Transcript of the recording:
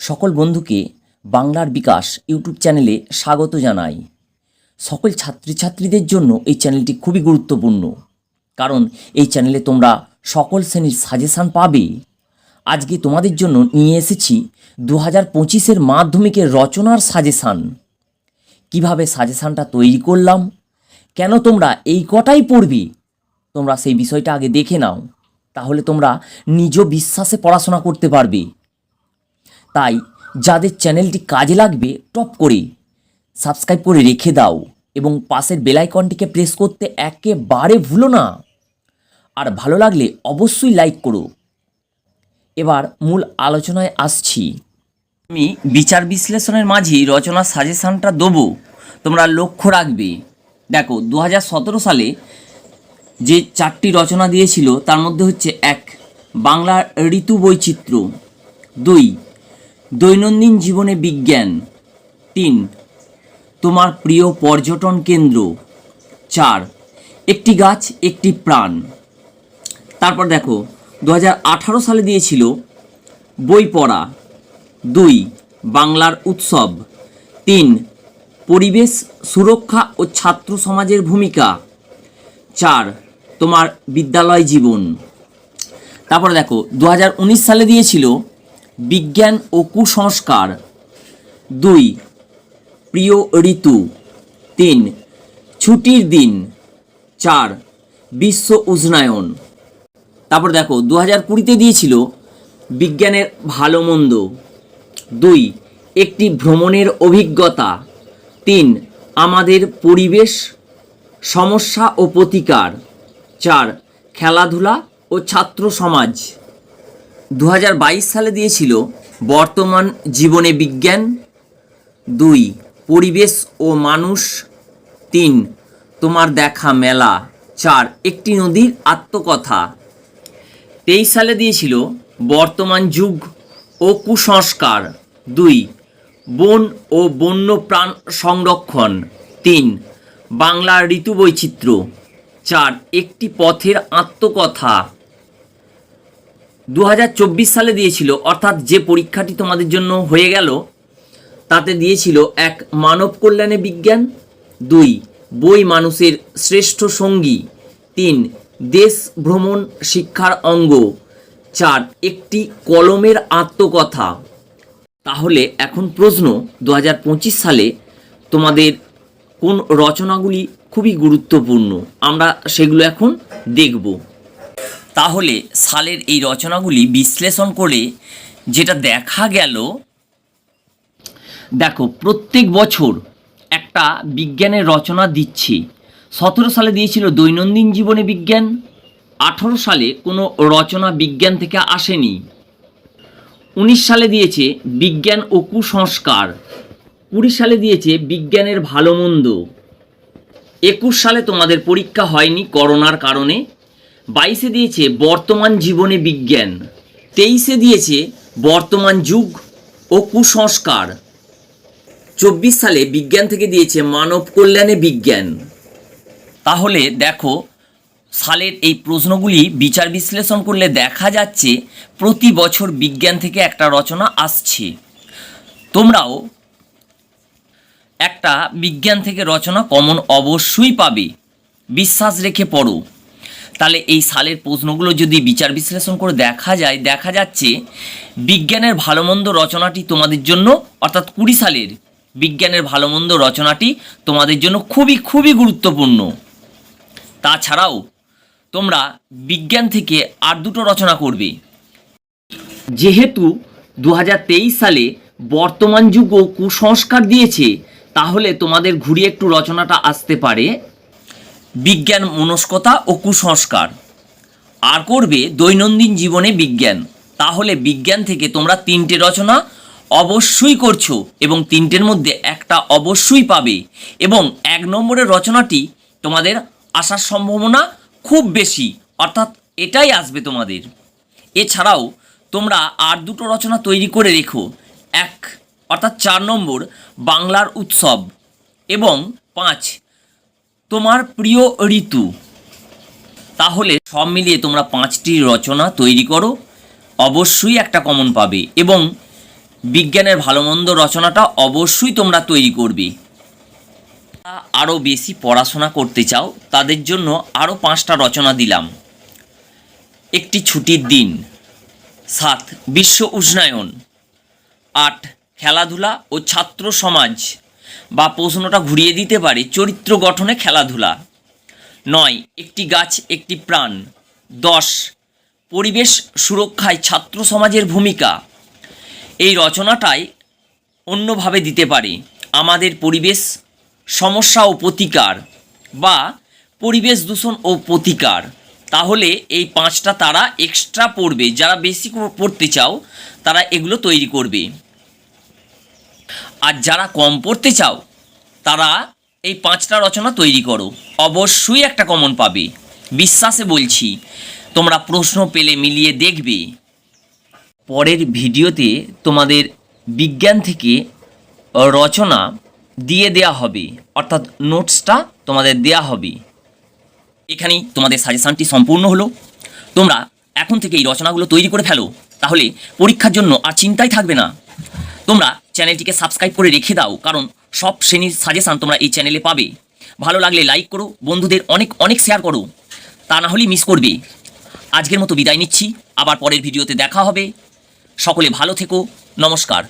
সকল বন্ধুকে বাংলার বিকাশ ইউটিউব চ্যানেলে স্বাগত জানাই। সকল ছাত্রছাত্রীদের জন্য এই চ্যানেলটি খুবই গুরুত্বপূর্ণ, কারণ এই চ্যানেলে তোমরা সকল শ্রেণির সাজেশান পাবে। আজকে তোমাদের জন্য নিয়ে এসেছি দু হাজার পঁচিশের মাধ্যমিকের রচনার সাজেশান। কীভাবে সাজেশানটা তৈরি করলাম? কেন তোমরা এই কটাই পড়বে? তোমরা সেই বিষয়টা আগে দেখে নাও, তাহলে তোমরা নিজ বিশ্বাসে পড়াশোনা করতে পারবে। তাই যাদের চ্যানেলটি কাজে লাগবে, টপ করে সাবস্ক্রাইব করে রেখে দাও এবং পাশের বেলাইকনটিকে প্রেস করতে একেবারে ভুলো না। আর ভালো লাগলে অবশ্যই লাইক করো। এবার মূল আলোচনায় আসছি। আমি বিচার বিশ্লেষণের মাঝে রচনা সাজেশানটা দেবো। তোমরা লক্ষ্য রাখবে। দেখো দু হাজার সতেরো সালে যে চারটি রচনা দিয়েছিল, তার মধ্যে হচ্ছে এক, বাংলার ঋতু বৈচিত্র্য দুই দৈনন্দিন জীবনে বিজ্ঞান। তিন, তোমার প্রিয় পর্যটন কেন্দ্র। চার, একটি গাছ, একটি প্রাণ। তারপর দেখো, দু হাজার আঠারো সালে দিয়েছিল বই পড়া। দুই, বাংলার উৎসব। তিন, পরিবেশ সুরক্ষা ও ছাত্র সমাজের ভূমিকা। চার, তোমার বিদ্যালয় জীবন। তারপরে দেখো, দু হাজার উনিশ সালে দিয়েছিল বিজ্ঞান ও কুসংস্কার। দুই, প্রিয় ঋতু। তিন, ছুটির দিন। চার, বিশ্ব উষ্ণায়ন। তারপর দেখো দু হাজার কুড়িতে দিয়েছিল বিজ্ঞানের ভালো মন্দ। দুই, একটি ভ্রমণের অভিজ্ঞতা। তিন, আমাদের পরিবেশ, সমস্যা ও প্রতিকার। চার, খেলাধুলা ও ছাত্র সমাজ। দু হাজার বাইশ সালে দিয়েছিল বর্তমান জীবনে বিজ্ঞান, দুই, পরিবেশ ও মানুষ, তিন, তোমার দেখা মেলা, চার, একটি নদীর আত্মকথা। তেইশ সালে দিয়েছিল বর্তমান যুগ ও কুসংস্কার। দুই, বন ও বন্য প্রাণ সংরক্ষণ। তিন, বাংলার ঋতু বৈচিত্র্য চার, একটি পথের আত্মকথা। দু হাজার চব্বিশ সালে দিয়েছিল, অর্থাৎ যে পরীক্ষাটি তোমাদের জন্য হয়ে গেল, তাতে দিয়েছিল, এক, মানব কল্যাণে বিজ্ঞান, দুই, বই মানুষের শ্রেষ্ঠ সঙ্গী, তিন, দেশ ভ্রমণ শিক্ষার অঙ্গ, চার, একটি কলমের আত্মকথা। তাহলে এখন প্রশ্ন দু হাজার পঁচিশ সালে তোমাদের কোন রচনাগুলি খুবই গুরুত্বপূর্ণ? আমরা সেগুলো এখন দেখব। তাহলে সালের এই রচনাগুলি বিশ্লেষণ করে যেটা দেখা গেল, দেখো, প্রত্যেক বছর একটা বিজ্ঞানের রচনা দিচ্ছে। সতেরো সালে দিয়েছিল দৈনন্দিন জীবনে বিজ্ঞান, আঠেরো সালে কোনো রচনা বিজ্ঞান থেকে আসেনি। উনিশ সালে দিয়েছে বিজ্ঞান ও কুসংস্কার। কুড়ি সালে দিয়েছে বিজ্ঞানের ভালো মন্দ। একুশ সালে তোমাদের পরীক্ষা হয়নি করোনার কারণে। বাইশে দিয়েছে বর্তমান জীবনে বিজ্ঞান। তেইশে দিয়েছে বর্তমান যুগ ও কুসংস্কার। চব্বিশ সালে বিজ্ঞান থেকে দিয়েছে মানব কল্যাণে বিজ্ঞান। তাহলে দেখো, সালের এই প্রশ্নগুলি বিচার বিশ্লেষণ করলে দেখা যাচ্ছে প্রতি বছর বিজ্ঞান থেকে একটা রচনা আসছে। তোমরাও একটা বিজ্ঞান থেকে রচনা কমন অবশ্যই পাবে। বিশ্বাস রেখে পড়ো। তাহলে এই সালের প্রশ্নগুলো যদি বিচার বিশ্লেষণ করে দেখা যায়, দেখা যাচ্ছে বিজ্ঞানের ভালো মন্দ রচনাটি তোমাদের জন্য, অর্থাৎ কুড়ি সালের বিজ্ঞানের ভালো মন্দ রচনাটি তোমাদের জন্য খুবই খুবই গুরুত্বপূর্ণ। তাছাড়াও তোমরা বিজ্ঞান থেকে আর দুটো রচনা করবে। যেহেতু দু হাজার তেইশ সালে বর্তমান যুগ ও কুসংস্কার দিয়েছে, তাহলে তোমাদের ঘুরিয়ে একটু রচনাটা আসতে পারে। বিজ্ঞান, মনস্কতা ও কুসংস্কার। আর করবে দৈনন্দিন জীবনে বিজ্ঞান। তাহলে বিজ্ঞান থেকে তোমরা তিনটে রচনা অবশ্যই করছ এবং তিনটের মধ্যে একটা অবশ্যই পাবে এবং এক নম্বরের রচনাটি তোমাদের আসার সম্ভাবনা খুব বেশি, অর্থাৎ এটাই আসবে তোমাদের। এছাড়াও তোমরা আর দুটো রচনা তৈরি করে রেখো। এক, অর্থাৎ চার নম্বর, বাংলার উৎসব এবং পাঁচ তোমার প্রিয় ঋতু। তাহলে সব মিলিয়ে তোমরা পাঁচটি রচনা তৈরি করো। অবশ্যই একটা কমন পাবে এবং বিজ্ঞানের ভালো মন্দ রচনাটা অবশ্যই তোমরা তৈরি করবে। আরও বেশি পড়াশোনা করতে চাও, তাদের জন্য আরও পাঁচটা রচনা দিলাম। একটি ছুটির দিন। সাত, বিশ্ব উষ্ণায়ন। আট, খেলাধুলা ও ছাত্র সমাজ। বা প্রশ্নটা ঘুরিয়ে দিতে পারে চরিত্র গঠনে খেলাধুলা। নয়, একটি গাছ, একটি প্রাণ। দশ, পরিবেশ সুরক্ষায় ছাত্র সমাজের ভূমিকা। এই রচনাটাই অন্যভাবে দিতে পারে। আমাদের পরিবেশ সমস্যা ও প্রতিকার বা পরিবেশ দূষণ ও প্রতিকার। তাহলে এই পাঁচটা তারা এক্সট্রা পড়বে। যারা বেশি পড়তে চাও, তারা এগুলো তৈরি করবে। আর যারা কম পড়তে চাও, তারা এই পাঁচটা রচনা তৈরি করো। অবশ্যই একটা কমন পাবে। বিশ্বাসে বলছি, তোমরা প্রশ্ন পেলে মিলিয়ে দেখবে। পরের ভিডিওতে তোমাদের বিজ্ঞান থেকে রচনা দিয়ে দেয়া হবে। অর্থাৎ নোটসটা তোমাদের দেয়া হবে। এখানেই তোমাদের সাজেশানটি সম্পূর্ণ হলো। তোমরা এখন থেকে এই রচনাগুলো তৈরি করে ফেলো। তাহলে পরীক্ষার জন্য আর চিন্তাই থাকবে না। তোমরা চ্যানেলটিকে সাবস্ক্রাইব করে রেখে দাও, কারণ সব শ্রেণির সাজেশান তোমরা এই চ্যানেলে পাবে। ভালো লাগলে লাইক করো, বন্ধুদের অনেক অনেক শেয়ার করো। তা না হলেই মিস করবে। আজকের মতো বিদায় নিচ্ছি, আবার পরের ভিডিওতে দেখা হবে। সকলে ভালো থেকো, নমস্কার।